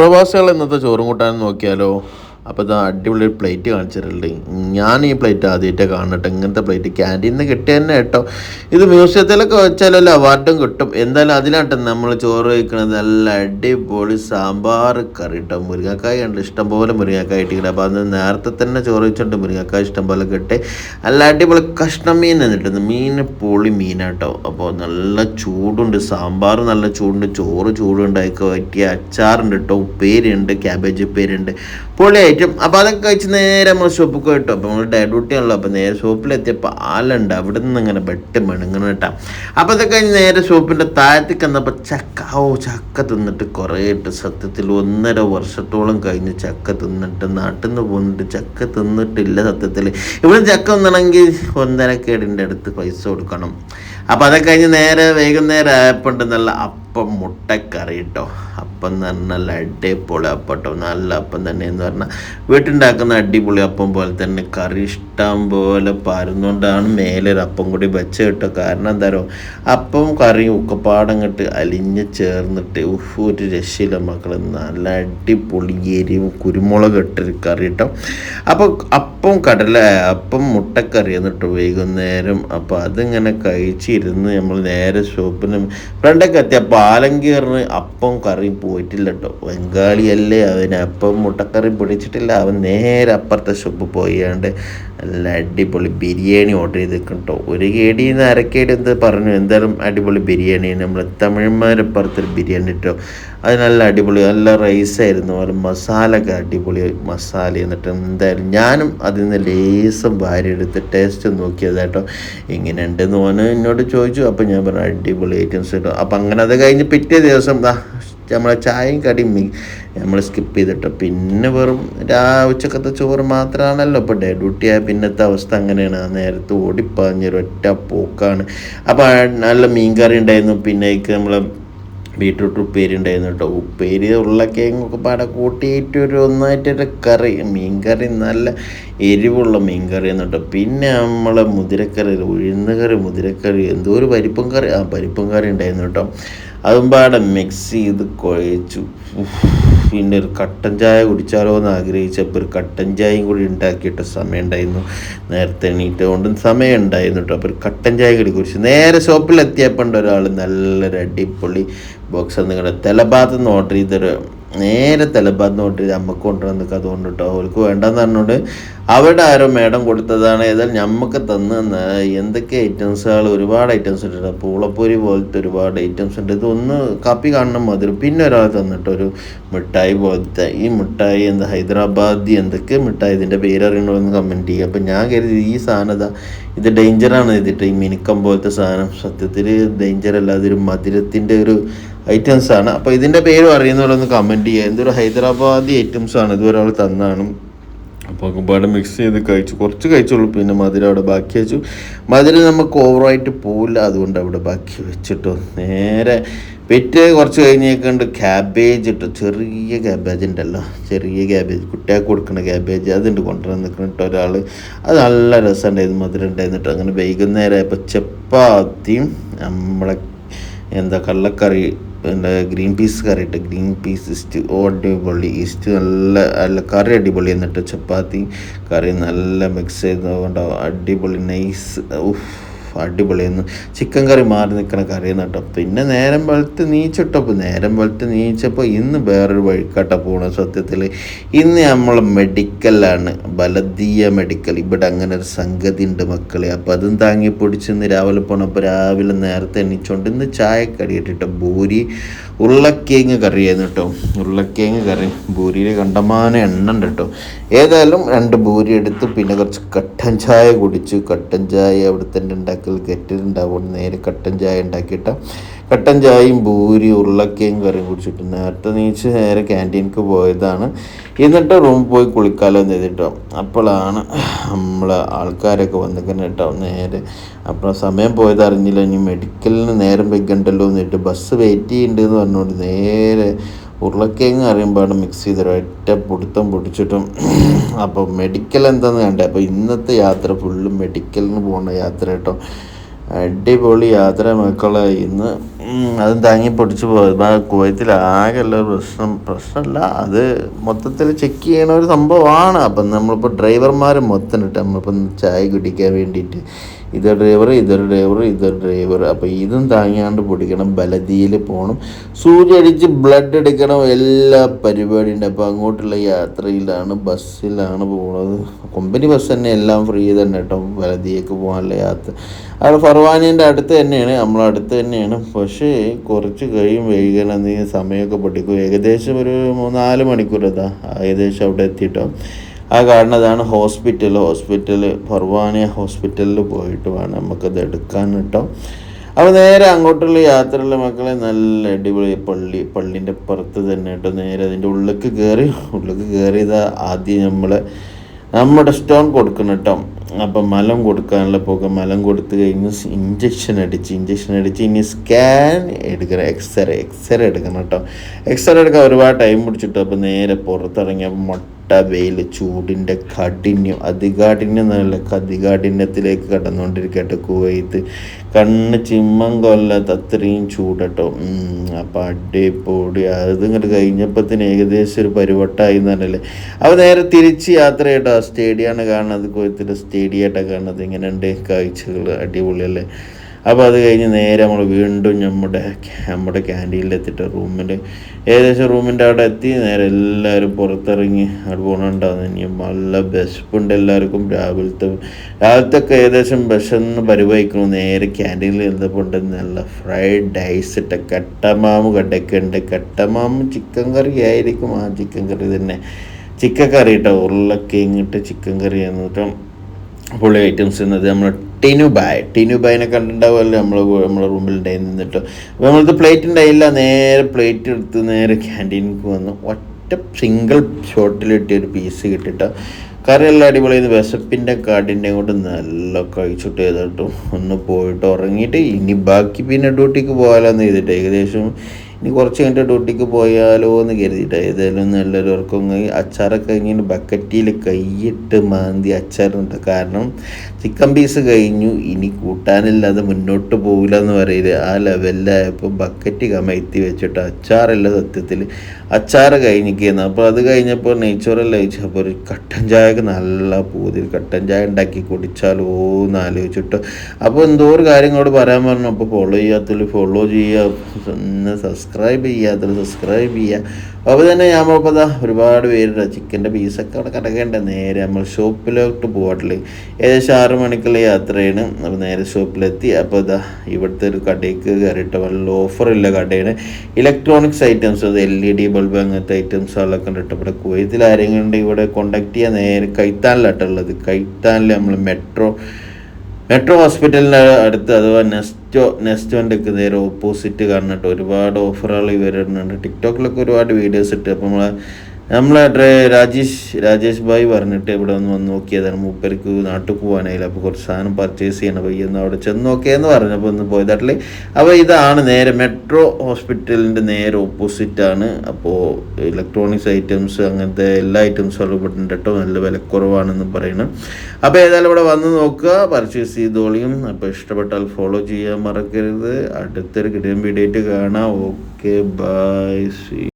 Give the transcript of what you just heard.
പ്രവാസികൾ ഇന്നത്തെ ചോറും കൂട്ടാനും നോക്കിയാലോ? അപ്പോൾ ഇത് അടിപൊളി ഒരു പ്ലേറ്റ് കാണിച്ചിട്ടുണ്ട്. ഞാൻ ഈ പ്ലേറ്റ് ആദ്യമായിട്ട് കാണട്ടെ ഇങ്ങനത്തെ പ്ലേറ്റ് ക്യാന്റീനിൽ നിന്ന് കിട്ടിയ തന്നെ കേട്ടോ ഇത് മ്യൂസിയത്തിലൊക്കെ വെച്ചാലല്ലോ അവാർഡും കിട്ടും. എന്തായാലും അതിലാട്ടെ നമ്മൾ ചോറ് കഴിക്കണത്. നല്ല അടിപൊളി സാമ്പാർ കറി കേട്ടോ മുരിങ്ങക്കായ ഉണ്ട് ഇഷ്ടംപോലെ മുരിങ്ങക്കായ കിട്ടിയിട്ട് അപ്പോൾ അത് നേരത്തെ തന്നെ ചോറ് വെച്ചിട്ട് മുരിങ്ങക്കായ ഇഷ്ടംപോലെ കിട്ടി നല്ല അടിപൊളി കഷ്ണം മീൻ എന്നിട്ടുണ്ട് മീൻ പൊളി മീനാട്ടോ അപ്പോൾ നല്ല ചൂടുണ്ട്. സാമ്പാർ നല്ല ചൂടുണ്ട്. ചോറ് ചൂടുണ്ടായിക്കോ പറ്റിയ അച്ചാറുണ്ട് കേട്ടോ ഉപ്പേരിയുണ്ട്. ക്യാബേജ് ഉപ്പേരിയുണ്ട്. പൊളി ഐറ്റം അപ്പോൾ അതൊക്കെ കഴിച്ച് നേരെ നമ്മൾ ഷോപ്പിൽ കേട്ടോ അപ്പോൾ നമ്മൾ ഡേ ഡ്യൂട്ടി ആണല്ലോ അപ്പോൾ നേരെ ഷോപ്പിലെത്തിയപ്പോൾ ആളുണ്ട് അവിടെ നിന്ന് ഇങ്ങനെ ബെട്ട് മെണുങ്ങണം കേട്ടോ. അപ്പോൾ അതൊക്കെ കഴിഞ്ഞ് നേരെ ഷോപ്പിന്റെ താഴത്തേക്ക് വന്നപ്പോൾ ചക്ക ഓ ചക്ക തിന്നിട്ട് കുറേ സത്യത്തിൽ ഒന്നര വർഷത്തോളം കഴിഞ്ഞ് ചക്ക തിന്നിട്ട് നാട്ടിൽ നിന്ന് പോന്നിട്ട് ചക്ക തിന്നിട്ടില്ല സത്യത്തിൽ. ഇവിടെ ചക്ക തിന്നണമെങ്കിൽ ഒന്നര കേടിന്റെ അടുത്ത് പൈസ കൊടുക്കണം. അപ്പോൾ അതൊക്കെ കഴിഞ്ഞ് നേരെ വൈകുന്നേരം ആയപ്പോണ്ട് നല്ല അപ്പം മുട്ടക്കറി കേട്ടോ അപ്പം എന്ന് പറഞ്ഞാൽ നല്ല അടിപൊളി അപ്പം കേട്ടോ നല്ല അപ്പം തന്നെ എന്ന് പറഞ്ഞാൽ വീട്ടുണ്ടാക്കുന്ന അടിപൊളി അപ്പം പോലെ തന്നെ കറി ഇഷ്ടം പോലെ പരന്നുകൊണ്ടാണ് മേലൊരു അപ്പം കൂടി വെച്ച കേട്ടോ കാരണം എന്താ അപ്പം കറിയും ഉക്കപ്പാടം കെട്ട് അലിഞ്ഞ് ചേർന്നിട്ട് ഉഫ് ഒരു രക്ഷയില്ല മക്കൾ നല്ല അടിപൊളി എരിവും കുരുമുളക് ഇട്ടൊരു കറി കേട്ടോ അപ്പോൾ അപ്പം കടല അപ്പം മുട്ടക്കറി എന്നിട്ട് വൈകുന്നേരം. അപ്പോൾ അതിങ്ങനെ കഴിച്ചിരുന്ന് നമ്മൾ നേരെ ഷോപ്പിന് ഫ്രണ്ടൊക്കെ എത്തിയപ്പോൾ ആലങ്കീറിന് അപ്പം കറി പോയിട്ടില്ല കേട്ടോ ബംഗാളിയല്ലേ അവന് അപ്പം മുട്ടക്കറി പിടിച്ചിട്ടില്ല. അവൻ നേരെ അപ്പുറത്തെ ഷോപ്പ് പോയാണ്ട് നല്ല അടിപൊളി ബിരിയാണി ഓർഡർ ചെയ്ത് കേട്ടോ ഒരു കേടി നിന്ന് അരക്കേടി എന്ത് പറഞ്ഞു? എന്തായാലും അടിപൊളി ബിരിയാണി നമ്മൾ തമിഴന്മാരപ്പുറത്തൊരു ബിരിയാണി കേട്ടോ അത് നല്ല അടിപൊളി നല്ല റൈസായിരുന്നു അതുപോലെ മസാല ഒക്കെ അടിപൊളി മസാല എന്നിട്ട് എന്തായാലും ഞാനും അതിൽ നിന്ന് ലേസം വാരി എടുത്ത് ടേസ്റ്റ് നോക്കിയത് കേട്ടോ എങ്ങനെയുണ്ടെന്ന് ഓന് എന്നോട് ചോദിച്ചു. അപ്പം ഞാൻ പറഞ്ഞു അടിപൊളി ഐറ്റംസ് കേട്ടോ അപ്പം അങ്ങനെ അത് കഴിഞ്ഞ് പിറ്റേ ദിവസം നമ്മളെ ചായയും കടിയും നമ്മൾ സ്കിപ്പ് ചെയ്തിട്ട് പിന്നെ വെറും രാ ഉച്ചക്കത്തെ ചോറ് മാത്രമാണല്ലോ ഇപ്പോൾ ഡേ ഡ്യൂട്ടി ആയ പിന്നത്തെ അവസ്ഥ അങ്ങനെയാണ്. ആ നേരത്ത് ഓടിപ്പാഞ്ഞൊരു ഒറ്റ പോക്കാണ്. അപ്പോൾ നല്ല മീൻകറി ഉണ്ടായിരുന്നു. പിന്നെ നമ്മളെ ബീട്രൂട്ട് ഉപ്പേരി ഉണ്ടായിരുന്നു കേട്ടോ. ഉപ്പേരി ഉരുളക്കിഴങ്ങൊക്കെ പാടെ കൂട്ടിയിട്ട് ഒരു ഒന്നായിട്ടൊരു കറി. മീൻ കറി നല്ല എരിവുള്ള മീൻ കറി പിന്നെ നമ്മളെ മുതിരക്കറി ഉഴുന്ന് കറി മുതിരക്കറി എന്തോ ഒരു പരിപ്പും കറി. ആ പരിപ്പും കറി ഉണ്ടായിരുന്നു കേട്ടോ. അതും പാടെ മിക്സ് ചെയ്ത് കുഴച്ചു. പിന്നെ ഒരു കട്ടൻ ചായ കുടിച്ചാലോ എന്ന് ആഗ്രഹിച്ചപ്പോൾ ഒരു കട്ടൻ ചായയും കൂടി ഉണ്ടാക്കിയിട്ട് സമയം ഉണ്ടായിരുന്നു നേരത്തെ എണീറ്റ് കൊണ്ടും സമയം ഉണ്ടായിരുന്നു കേട്ടോ അപ്പോൾ ഒരു കട്ടൻ ചായ കൂടി കുടിച്ചു. നേരെ ഷോപ്പിലെത്തിയപ്പോൾ ഉണ്ട് ഒരാൾ നല്ലൊരു അടിപൊളി ബോക്സ് നിങ്ങളുടെ തലഭാഗത്ത് നിന്ന് ഓർഡർ ചെയ്തൊരു നേരെ ചെയ്ത് അമ്മയ്ക്ക് കൊണ്ടുവന്നൊക്കെ അതുകൊണ്ട് കേട്ടോ അവർക്ക് വേണ്ടെന്ന് പറഞ്ഞുകൊണ്ട് അവിടെ ആരോ മേഡം കൊടുത്തതാണ് ഏതായാലും നമുക്ക് തന്ന് എന്തൊക്കെ ഐറ്റംസുകൾ ഒരുപാട് ഐറ്റംസ് ഉണ്ട് പൂളപ്പൊരി പോലത്തെ ഒരുപാട് ഐറ്റംസ് ഉണ്ട് ഇതൊന്ന് കാപ്പി കാണണം മധുരം. പിന്നെ ഒരാൾ തന്നിട്ട് ഒരു മിഠായി പോലത്തെ. ഈ മിഠായി എന്താ? ഹൈദരാബാദി എന്തൊക്കെ മിഠായി? ഇതിന്റെ പേരറിയണമെന്ന് കമന്റ് ചെയ്യുക. അപ്പം ഞാൻ കരുതി ഈ സാധനം ഇതാ ഡേഞ്ചറാണ് ഇതിട്ട്. ഈ മിനുക്കം പോലത്തെ സാധനം. സത്യത്തിൽ ഡേഞ്ചർ അതൊരു മധുരത്തിന്റെ ഒരു ഐറ്റംസ് ആണ് അപ്പോൾ ഇതിന്റെ പേരും അറിയുന്നവരൊന്ന് കമന്റ് ചെയ്യുക. എന്തൊരു ഹൈദരാബാദി ഐറ്റംസ് ആണ് ഇതുവരെ അവൾ തന്നാണ്. അപ്പോൾ ഒരുപാട് മിക്സ് ചെയ്ത് കഴിച്ചു. കുറച്ച് കഴിച്ചുള്ളൂ. പിന്നെ മധുരം അവിടെ ബാക്കി വെച്ചു. മധുരം നമുക്ക് ഓവറായിട്ട് പോവില്ല. അതുകൊണ്ട് അവിടെ ബാക്കി വെച്ചിട്ടു. നേരെ പെറ്റ് കുറച്ച് കഴിഞ്ഞേക്കുണ്ട് ക്യാബേജ് ഇട്ടു. ചെറിയ ക്യാബേജ് ഉണ്ടല്ലോ. ചെറിയ ക്യാബേജ് കുട്ടികൾക്ക് കൊടുക്കുന്ന ക്യാബേജ് അതുണ്ട് കൊണ്ടുവന്ന് നിൽക്കുന്നിട്ട് ഒരാൾ അത് നല്ല രസമുണ്ടായിരുന്നു. മധുരം ഉണ്ടായിരുന്നിട്ട്. അങ്ങനെ വൈകുന്നേരം ആയപ്പോൾ ചപ്പാത്തിയും നമ്മളെ എന്താ കള്ളക്കറി എന്താ ഗ്രീൻ പീസ് കറി ഇട്ട് ഗ്രീൻ പീസ് ഇസ്റ്റ് ഓ അടിപൊളി. ഇസ്റ്റ് നല്ല നല്ല കറി അടിപൊളി എന്നിട്ട് ചപ്പാത്തി കറി നല്ല മിക്സ് ചെയ്തുകൊണ്ടാവും അടിപൊളി നൈസ് ഉഫ്. അടിപൊളിയായിരുന്നു. ചിക്കൻ കറി മാറി നിൽക്കണ കറിയെന്ന് കേട്ടോ. പിന്നെ നേരം വെളുത്ത് നീച്ചിട്ടപ്പോൾ നേരം വെളുത്ത് നീച്ചപ്പോൾ ഇന്ന് വേറൊരു വഴിക്കാട്ട പോണ സത്യത്തിൽ ഇന്ന് നമ്മൾ മെഡിക്കലാണ് ബലദീയ മെഡിക്കൽ ഇവിടെ അങ്ങനെ ഒരു സംഗതി ഉണ്ട് മക്കളെ. അപ്പോൾ അതും താങ്ങി പൊടിച്ച് ഇന്ന് രാവിലെ പോണപ്പോൾ രാവിലെ നേരത്തെ എണീച്ചുകൊണ്ട് ഇന്ന് ചായക്കടി ഇട്ടിട്ട് ബൂരി ഉരുളക്കേങ്ങ് കറിയായിരുന്നു കേട്ടോ. ഉരുളക്കിഴങ്ങ് കറി. ബൂരിയിൽ കണ്ടമാനം എണ്ണ ഉണ്ട് കേട്ടോ. ഏതായാലും രണ്ട് ബൂരി എടുത്ത് പിന്നെ കുറച്ച് കട്ടൻ ചായ കുടിച്ചു. കട്ടൻ ചായ അവിടെ തന്നെ ഉണ്ടാക്കൽ കെറ്റിലുണ്ടാവും നേരെ കട്ടൻ ചായ ഉണ്ടാക്കിയിട്ട്. കട്ടൻ ചായയും ബൂരി ഉരുളക്കയും കറിയും കുടിച്ചിട്ട് നേരത്തെ നീച്ച് നേരെ ക്യാന്റീനിക്ക് പോയതാണ്. എന്നിട്ട് റൂമിൽ പോയി കുളിക്കാലോ എന്ന് ചെയ്തിട്ടോ അപ്പോഴാണ് നമ്മളെ ആൾക്കാരൊക്കെ വന്നിരിക്കുന്നത് കേട്ടോ. നേരെ അപ്പോൾ സമയം പോയത് അറിഞ്ഞില്ല. ഇനി മെഡിക്കലിന് നേരം വെക്കണ്ടല്ലോ എന്നിട്ട് ബസ് വെയിറ്റ് ചെയ്യുന്നുണ്ടെന്ന് പറഞ്ഞുകൊണ്ട് നേരെ ഉരുളക്കിഴങ്ങ് അറിയുമ്പോഴാണ് മിക്സ് ചെയ്ത് ഒറ്റ പൊടുത്തം പൊടിച്ചിട്ടും അപ്പോൾ മെഡിക്കൽ എന്താന്ന് കണ്ടേ. അപ്പോൾ ഇന്നത്തെ യാത്ര ഫുള്ള് മെഡിക്കലിന് പോകുന്ന യാത്ര കേട്ടോ. അടിപൊളി യാത്ര മക്കളെ. ഇന്ന് അതും തങ്ങി പൊടിച്ച് പോയത് കുവൈത്തിൽ ആകെയുള്ള പ്രശ്നം. പ്രശ്നമല്ല അത് മൊത്തത്തിൽ ചെക്ക് ചെയ്യണ ഒരു സംഭവമാണ്. അപ്പം നമ്മളിപ്പോൾ ഡ്രൈവർമാർ മൊത്തം ഇട്ട് നമ്മളിപ്പം ചായ കുടിക്കാൻ വേണ്ടിയിട്ട് ഇതൊരു ഡ്രൈവർ ഇതൊരു ഡ്രൈവർ ഇതൊരു ഡ്രൈവർ അപ്പോൾ ഇതും താങ്ങിയാണ്ട് പൊടിക്കണം ബലതിയിൽ പോകണം സൂചി അടിച്ച് ബ്ലഡ് എടുക്കണം എല്ലാ പരിപാടിയും ഉണ്ട് അപ്പോൾ അങ്ങോട്ടുള്ള യാത്രയിലാണ് ബസ്സിലാണ് പോകുന്നത് കമ്പനി ബസ് തന്നെ എല്ലാം ഫ്രീ തന്നെ കേട്ടോ ബലതിയേക്ക് പോകാനുള്ള യാത്ര. അത് ഫർവാനീന്റെ അടുത്ത് തന്നെയാണ് നമ്മളെ അടുത്ത് തന്നെയാണ്. പക്ഷേ കുറച്ച് കഴിയും വൈകണമെന്ന് സമയമൊക്കെ പൊട്ടിക്കും ഏകദേശം ഒരു മൂന്നാൽ മണിക്കൂർ അതാ ഏകദേശം അവിടെ എത്തിയിട്ടോ ആ കാണുന്നതാണ് ഹോസ്പിറ്റൽ ഹോസ്പിറ്റൽ ഫർവാനിയ ഹോസ്പിറ്റലിൽ പോയിട്ട് വേണം നമുക്കത് എടുക്കാൻ കേട്ടോ. അപ്പോൾ നേരെ അങ്ങോട്ടുള്ള യാത്രയുള്ള മക്കളെ നല്ല അടിപൊളി പള്ളി പള്ളിന്റെ പുറത്ത് തന്നെ കേട്ടോ. നേരെ അതിന്റെ ഉള്ളിലേക്ക് കയറി ഉള്ളിലേക്ക് കയറിയതാ ആദ്യം നമ്മൾ നമ്മുടെ സ്റ്റോൺ കൊടുക്കണം കേട്ടോ. അപ്പം മലം കൊടുക്കാനുള്ള പോക്ക് മലം കൊടുത്തു കഴിഞ്ഞ് ഇഞ്ചക്ഷൻ അടിച്ച് ഇഞ്ചക്ഷൻ അടിച്ച് ഇനി സ്കാൻ എടുക്കണം എക്സ്റേ എക്സ്റേ എടുക്കണം കേട്ടോ. എക്സ്റേ എടുക്കാൻ ഒരുപാട് ടൈം പിടിച്ചിട്ടോ. അപ്പോൾ നേരെ പുറത്തിറങ്ങിയപ്പോൾ മൊട്ട വെയിൽ ചൂടിന്റെ കാഠിന്യം അതികാഠിന്യം എന്നല്ല അതികാഠിന്യത്തിലേക്ക് കടന്നുകൊണ്ടിരിക്കട്ടെ കുവൈത്ത്. കണ്ണ് ചിമ്മം കൊല്ലാത്ത അത്രയും ചൂടട്ടോ. അപ്പം അടിപൊളി. അത് ഇങ്ങോട്ട് കഴിഞ്ഞപ്പത്തിന് ഏകദേശം ഒരു പരിവട്ടമായി എന്ന് പറഞ്ഞല്ലേ. അപ്പോൾ നേരെ തിരിച്ച് യാത്ര ചെയ്യട്ടോ സ്റ്റേഡിയമാണ് കാണുന്നത് കുവൈത്തിന്റെ സ്റ്റേഡിയമായിട്ടാണ് കാണുന്നത്. ഇങ്ങനെയുണ്ട് കാഴ്ചകൾ അടിപൊളിയല്ലേ. അപ്പോൾ അത് കഴിഞ്ഞ് നേരെ നമ്മൾ വീണ്ടും നമ്മുടെ നമ്മുടെ ക്യാന്റീനിലെത്തിയിട്ട് റൂമിൽ ഏകദേശം റൂമിന്റെ അവിടെ എത്തി. നേരെ എല്ലാവരും പുറത്തിറങ്ങി അവിടെ പോകണുണ്ടാവുന്ന ഇനി നല്ല ബസ്പുണ്ട് എല്ലാവർക്കും. രാവിലത്തെ രാവിലത്തെ ഒക്കെ ഏകദേശം വിശന്ന് പരിപാലിക്കണം നേരെ ക്യാന്റീനിൽ ഇരുന്നപ്പോൾ ഉണ്ട് നല്ല ഫ്രൈഡ് ഡൈസ് ഇട്ട കട്ടമാമ് കടയൊക്കെ ഉണ്ട്. കട്ടമാമ് ചിക്കൻ കറി ആയിരിക്കും. ആ ചിക്കൻ കറി തന്നെ. ചിക്കൻ കറി കേട്ടോ ഉരുളക്കിങ്ങിട്ട് ചിക്കൻ കറി എന്നിട്ട് പുള്ളി ഐറ്റംസ് എന്നത് നമ്മൾ ടിനുബായ്. ടിനുബായിനെ കണ്ടിട്ടുണ്ടാവുമല്ലോ നമ്മൾ നമ്മളെ റൂമിൽ ഉണ്ടായി നിന്നിട്ട് അപ്പോൾ നമ്മളത് പ്ലേറ്റ് ഉണ്ടായില്ല. നേരെ പ്ലേറ്റ് എടുത്ത് നേരെ ക്യാന്റീനിക്ക് വന്നു. ഒറ്റ സിംഗിൾ ഷോട്ടിൽ കിട്ടിയ ഒരു പീസ് കിട്ടിയിട്ട് എല്ലാം അടിപൊളിയത് വിശപ്പിന്റെ കാടിന്റെ കൊണ്ട് നല്ല കഴിച്ചിട്ട് ചെയ്തിട്ടും ഒന്ന് പോയിട്ട് ഉറങ്ങിയിട്ട് ഇനി ബാക്കി പിന്നെ ഡ്യൂട്ടിക്ക് പോകാമെന്ന് ചെയ്തിട്ട് ഏകദേശം ഇനി കുറച്ച് കഴിഞ്ഞിട്ട് ഡ്യൂട്ടിക്ക് പോയാലോ എന്ന് കരുതിയിട്ട്. ഏതായാലും നല്ലൊരുവർക്കും അച്ചാറൊക്കെ ഇങ്ങനെ ബക്കറ്റിയിൽ കൈയിട്ട് മാന്തി അച്ചാറുണ്ട് കാരണം ചിക്കൻ പീസ് കഴിഞ്ഞു. ഇനി കൂട്ടാനില്ലാതെ മുന്നോട്ട് പോകില്ല എന്ന് പറയില്ല ആ ലെവലിലായപ്പോൾ ബക്കറ്റ് കമഴ്ത്തി വെച്ചിട്ട് അച്ചാറല്ല സത്യത്തിൽ അച്ചാറ് കഴിഞ്ഞിരിക്കുന്നു അപ്പോൾ അത് കഴിഞ്ഞപ്പോൾ നെയ്ച്ചോറല്ല അപ്പോൾ ഒരു കട്ടൻ ചായക്ക് നല്ല പൂതി കട്ടൻ ചായ ഉണ്ടാക്കി കുടിച്ചാലോ എന്ന് ആലോചിച്ചിട്ട്. അപ്പോൾ എന്തോ ഒരു കാര്യങ്ങളോട് പറയാൻ പറഞ്ഞു. അപ്പോൾ ഫോളോ ചെയ്യാത്തതിൽ ഫോളോ ചെയ്യുക ഒന്ന് സബ്സ്ക്രൈബ് ചെയ്യാത്തതിൽ സബ്സ്ക്രൈബ് ചെയ്യുക. അപ്പോൾ തന്നെ ഇപ്പോൾ ദാ ഒരുപാട് പേരുണ്ട്. ചിക്കന്റെ പീസൊക്കെ അവിടെ കിടക്കേണ്ട നേരെ നമ്മൾ ഷോപ്പിലോട്ട് പോകട്ടില്ല ഏകദേശം ആറ് മണിക്കുള്ള യാത്രയാണ്. നമ്മൾ നേരെ ഷോപ്പിലെത്തി. അപ്പോൾ ഇതാ ഇവിടുത്തെ ഒരു കടയ്ക്ക് കയറിയിട്ട് നല്ല ഓഫറുള്ള കടയാണ്. ഇലക്ട്രോണിക്സ് ഐറ്റംസ് അത് എൽ ഇ ഡി ബൾബ് അങ്ങനത്തെ ഐറ്റംസുകളൊക്കെ കേട്ടോ ഇവിടെ കുവൈത്തിൽ ആരെങ്കിലും ഉണ്ടെങ്കിൽ ഇവിടെ കോണ്ടാക്ട് ചെയ്യാൻ നേരെ കൈത്താനിലാട്ടുള്ളത് കൈത്താനിൽ നമ്മൾ മെട്രോ മെട്രോ ഹോസ്പിറ്റലിന്റെ അടുത്ത് അഥവാ നെസ്റ്റോ നെസ്റ്റോന്റെക്ക് നേരെ ഓപ്പോസിറ്റ് കാണുന്നുണ്ട് ഒരുപാട് ഓഫറുകൾ വരുന്നുണ്ട്. ടിക്ടോക്കിലൊക്കെ ഒരുപാട് വീഡിയോസ് ഇട്ട്. അപ്പോൾ നമ്മളെ നമ്മളെ രാജേഷ് രാജേഷ് ഭായ് പറഞ്ഞിട്ട് ഇവിടെ ഒന്ന് വന്ന് നോക്കിയതാണ്. മൂപ്പർക്ക് നാട്ടിൽ പോകാനായില്ല അപ്പോൾ കുറച്ച് സാധനം പർച്ചേസ് ചെയ്യണം. പയ്യ ഒന്ന് അവിടെ ചെന്ന് നോക്കിയെന്ന് പറഞ്ഞപ്പോൾ ഒന്ന് പോയതാട്ടിൽ അപ്പോൾ ഇതാണ് നേരെ മെട്രോ ഹോസ്പിറ്റലിന്റെ നേരെ ഓപ്പോസിറ്റ് ആണ്. അപ്പോൾ ഇലക്ട്രോണിക്സ് ഐറ്റംസ് അങ്ങനത്തെ എല്ലാ ഐറ്റംസും ഉണ്ട് കേട്ടോ. നല്ല വിലക്കുറവാണെന്ന് പറയുന്നത് അപ്പോൾ ഏതായാലും ഇവിടെ വന്ന് നോക്കുക. പർച്ചേസ് ചെയ്തോളിയും. അപ്പോൾ ഇഷ്ടപ്പെട്ടാൽ ഫോളോ ചെയ്യാൻ മറക്കരുത്. അടുത്തൊരു കിടിയൻ വീഡിയോ ആയിട്ട് കാണാം. Okay bye C